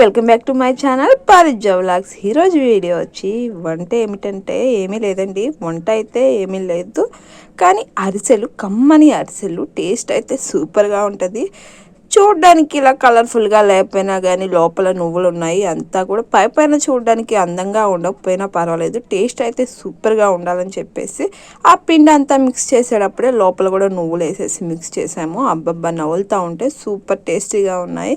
Welcome back to my channel Parija vlogs ఈరోజు video వచ్చి వంట ఏమిటంటే ఏమీ లేదండి. వంట అయితే ఏమీ లేదు. కానీ అరిసెలు కమ్మని అరిసెలు టేస్ట్ అయితే సూపర్గా ఉంటుంది. చూడడానికి ఇలా కలర్ఫుల్గా లేకపోయినా కానీ లోపల నువ్వులు ఉన్నాయి అంతా కూడా పై పైన చూడడానికి అందంగా ఉండకపోయినా పర్వాలేదు. టేస్ట్ అయితే సూపర్గా ఉండాలని చెప్పేసి ఆ పిండి అంతా మిక్స్ చేసేటప్పుడే లోపల కూడా నువ్వులు వేసేసి మిక్స్ చేసాము. అబ్బబ్బా నవ్వులుతూ ఉంటే సూపర్ టేస్టీగా ఉన్నాయి.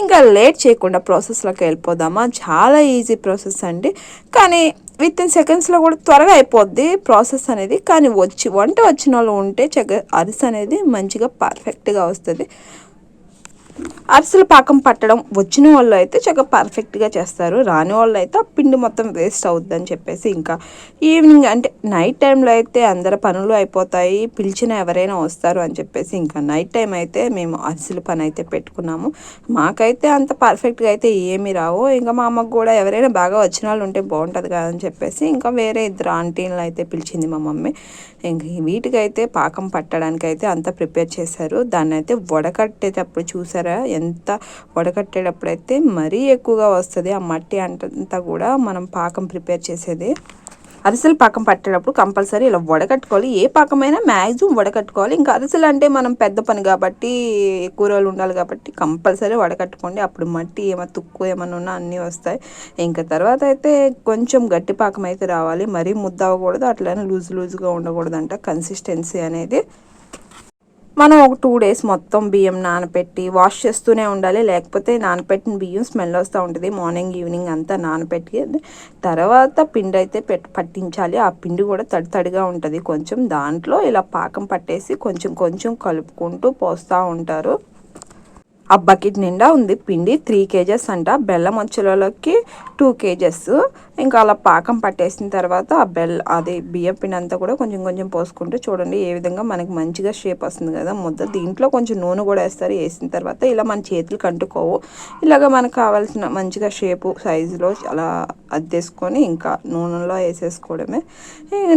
ఇంకా లేట్ చేయకుండా ప్రాసెస్లోకి వెళ్ళిపోదామా? చాలా ఈజీ ప్రాసెస్ అండి. కానీ విత్ ఇన్ సెకండ్స్లో కూడా త్వరగా అయిపోద్ది ప్రాసెస్ అనేది. కానీ వచ్చి వంట వచ్చిన వాళ్ళు ఉంటే చక్క అరిసి అనేది మంచిగా పర్ఫెక్ట్గా వస్తుంది. అరిసెలు పాకం పట్టడం వచ్చిన వాళ్ళు అయితే చక్కగా పర్ఫెక్ట్గా చేస్తారు. రాని వాళ్ళు అయితే ఆ పిండి మొత్తం వేస్ట్ అవుద్ది అని చెప్పేసి ఇంకా ఈవినింగ్ అంటే నైట్ టైంలో అయితే అందరి పనులు అయిపోతాయి. పిలిచిన ఎవరైనా వస్తారు అని చెప్పేసి ఇంకా నైట్ టైం అయితే మేము అరిసెల పని అయితే పెట్టుకున్నాము. మాకైతే అంత పర్ఫెక్ట్గా అయితే ఏమి రావు. ఇంకా మా అమ్మకు కూడా ఎవరైనా బాగా వచ్చిన వాళ్ళు ఉంటే బాగుంటుంది కదా అని చెప్పేసి ఇంకా వేరే ఇద్దరు ఆంటీలను అయితే పిలిచింది మా మమ్మీ. ఇంకా వీటికైతే పాకం పట్టడానికి అయితే అంతా ప్రిపేర్ చేశారు. దాన్ని అయితే వడకట్టేటప్పుడు చూసారు ఎంత వడకట్టేటప్పుడైతే మరీ ఎక్కువగా వస్తుంది. ఆ మట్టి అంతా కూడా మనం పాకం ప్రిపేర్ చేసేది. అరిసెలు పాకం పట్టేటప్పుడు కంపల్సరీ ఇలా వడకట్టుకోవాలి. ఏ పాకమైనా మ్యాక్సిమం వడకట్టుకోవాలి. ఇంకా అరిసెలు అంటే మనం పెద్ద పని కాబట్టి ఎక్కువ రోజులు ఉండాలి కాబట్టి కంపల్సరీ వడకట్టుకోండి. అప్పుడు మట్టి ఏమైనా తుక్కు ఏమైనా ఉన్నా అన్నీ వస్తాయి. ఇంకా తర్వాత అయితే కొంచెం గట్టి పాకం అయితే రావాలి. మరీ ముద్ద అవ్వకూడదు అట్లనే లూజ్ లూజ్గా ఉండకూడదంట. కన్సిస్టెన్సీ అనేది మనం ఒక టూ డేస్ మొత్తం బియ్యం నానపెట్టి వాష్ చేస్తూనే ఉండాలి. లేకపోతే నానపెట్టిన బియ్యం స్మెల్ వస్తూ ఉంటుంది. మార్నింగ్ ఈవినింగ్ అంతా నానపెట్టి తర్వాత పిండి అయితే పెట్ పట్టించాలి. ఆ పిండి కూడా తడి తడిగా ఉంటుంది. కొంచెం దాంట్లో ఇలా పాకం పట్టేసి కొంచెం కొంచెం కలుపుకుంటూ పోస్తూ ఉంటారు. ఆ బకెట్ నిండా ఉంది పిండి త్రీ కేజెస్ అంట. బెల్లం వచ్చలలోకి టూ కేజెస్. ఇంకా అలా పాకం పట్టేసిన తర్వాత ఆ బెల్ అది బియ్యం పిండి అంతా కూడా కొంచెం కొంచెం పోసుకుంటూ చూడండి ఏ విధంగా మనకి మంచిగా షేప్ వస్తుంది కదా. ముద్ద దీంట్లో కొంచెం నూనె కూడా వేస్తారు. వేసిన తర్వాత ఇలా మన చేతులు కంటుకోవు. ఇలాగ మనకు కావాల్సిన మంచిగా షేపు సైజులో అలా అద్దేసుకొని ఇంకా నూనెలో వేసేసుకోవడమే.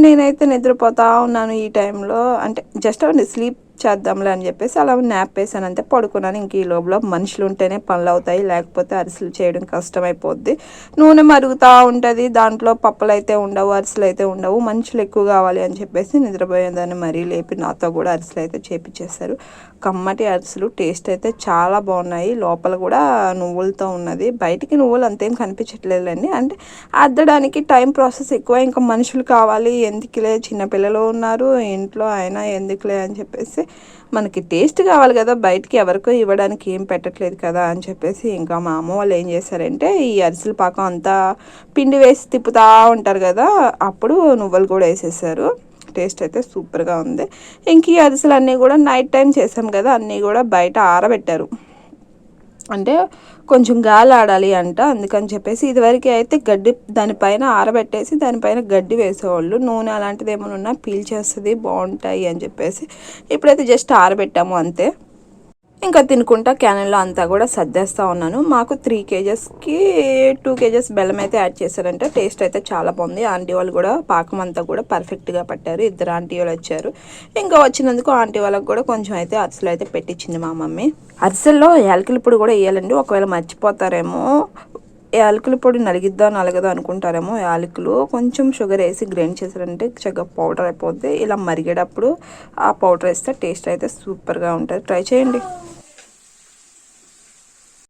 నేనైతే నిద్రపోతా ఉన్నాను ఈ టైంలో అంటే జస్ట్ స్లీప్ చేద్దాంలే అని చెప్పేసి అలా నాప్ వేసాను అంతే పడుకున్నాను. ఇంక ఈ లోపల మనుషులు ఉంటేనే పనులు అవుతాయి లేకపోతే అరిసెలు చేయడం కష్టమైపోద్ది. నూనె మరుగుతూ ఉంటుంది. దాంట్లో పప్పులు అయితే ఉండవు అరిసెలు అయితే ఉండవు. మనుషులు ఎక్కువ కావాలి అని చెప్పేసి నిద్రపోయేదాన్ని మరీ లేపి నాతో కూడా అరిసెలు అయితే చేపించేశారు కమ్మటి అరిసెలు టేస్ట్ అయితే చాలా బాగున్నాయి. లోపల కూడా నువ్వులతో ఉన్నది. బయటికి నువ్వులు అంతేం కనిపించట్లేదండి అంటే అద్దడానికి టైం ప్రాసెస్ ఎక్కువ. ఇంకా మనుషులు కావాలి. ఎందుకులే చిన్నపిల్లలు ఉన్నారు. ఇంట్లో అయినా ఎందుకులే అని చెప్పేసి మనకి టేస్ట్ కావాలి కదా బయటికి ఎవరికో ఇవ్వడానికి ఏం పెట్టట్లేదు కదా అని చెప్పేసి ఇంకా మా అమ్మ వాళ్ళు ఏం చేశారంటే ఈ అరిసెల పాకం అంతా పిండి వేసి తిప్పుతూ ఉంటారు కదా అప్పుడు నువ్వులు కూడా వేసేసారు. టేస్ట్ అయితే సూపర్గా ఉంది. ఇంక ఈ అరిసెలు అన్నీ కూడా నైట్ టైం చేసాం కదా అన్నీ కూడా బయట ఆరబెట్టారు. అంటే కొంచెం గాలి ఆడాలి అంట. అందుకని చెప్పేసి ఇదివరకు అయితే గడ్డి దానిపైన ఆరబెట్టేసి దానిపైన గడ్డి వేసేవాళ్ళు. నూనె అలాంటిది ఏమైనా ఉన్నా పీల్చేస్తుంది బాగుంటాయి అని చెప్పేసి ఇప్పుడైతే జస్ట్ ఆరబెట్టాము అంతే. ఇంకా తినుకుంటా క్యానెల్లో అంతా కూడా సర్దేస్తూ ఉన్నాను. మాకు త్రీ కేజెస్కి టూ కేజెస్ బెల్లం అయితే యాడ్ చేశారంటే. టేస్ట్ అయితే చాలా బాగుంది. ఆంటీ వాళ్ళు కూడా పాకం అంతా కూడా పర్ఫెక్ట్గా పట్టారు. ఇద్దరు ఆంటీ వాళ్ళు వచ్చారు. ఇంకా వచ్చినందుకు ఆంటీ వాళ్ళకి కూడా కొంచెం అయితే అరిసెలు అయితే పెట్టించింది మా మమ్మీ. అరిసెల్లో యాలకులు పొడి కూడా వేయాలండి. ఒకవేళ మర్చిపోతారేమో. యాలకుల పొడి నలిగిద్దా నలగదా అనుకుంటారేమో యాలకులు. కొంచెం షుగర్ వేసి గ్రైండ్ చేశారంటే చక్కగా పౌడర్ అయిపోద్ది. ఇలా మరిగేటప్పుడు ఆ పౌడర్ వేస్తే టేస్ట్ అయితే సూపర్గా ఉంటుంది. ట్రై చేయండి.